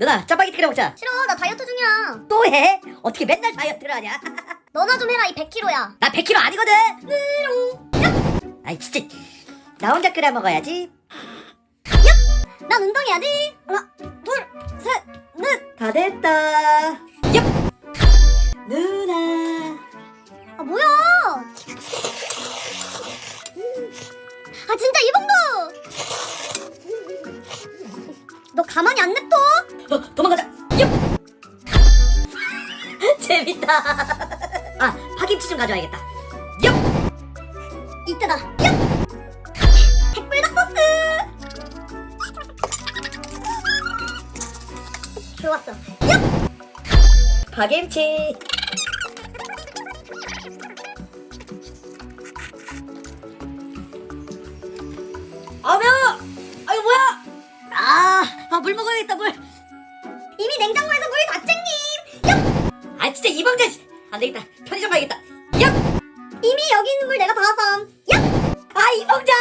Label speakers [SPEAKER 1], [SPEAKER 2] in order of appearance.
[SPEAKER 1] 누나 짜파게티 끓여 먹자.
[SPEAKER 2] 싫어 나 다이어트 중이야.
[SPEAKER 1] 또 해? 어떻게 맨날 다이어트를 하냐?
[SPEAKER 2] 너나 좀 해라 이 100kg야.
[SPEAKER 1] 나 100kg 아니거든. 아이 진짜. 나 혼자 끓여 먹어야지.
[SPEAKER 2] 난 운동해야지. 하나 둘셋넷.
[SPEAKER 1] 다 됐다. 얍! 누나.
[SPEAKER 2] 아 뭐야? 아 진짜 이봉구 너 가만히 안 냅둬.
[SPEAKER 1] 어, 도망가자. 얍! 재밌다. 아 파김치 좀 가져와야겠다. 얍!
[SPEAKER 2] 이때다 얍! 핵불닭 소스 좋았어. 얍!
[SPEAKER 1] 파김치 물 먹어야겠다 물.
[SPEAKER 2] 이미 냉장고에서 물이 다 챙김
[SPEAKER 1] 아 진짜 이 방자 안되겠다. 편의점 가야겠다. 역!
[SPEAKER 2] 이미 여기 있는 물 내가 다 왔어 아이 방자.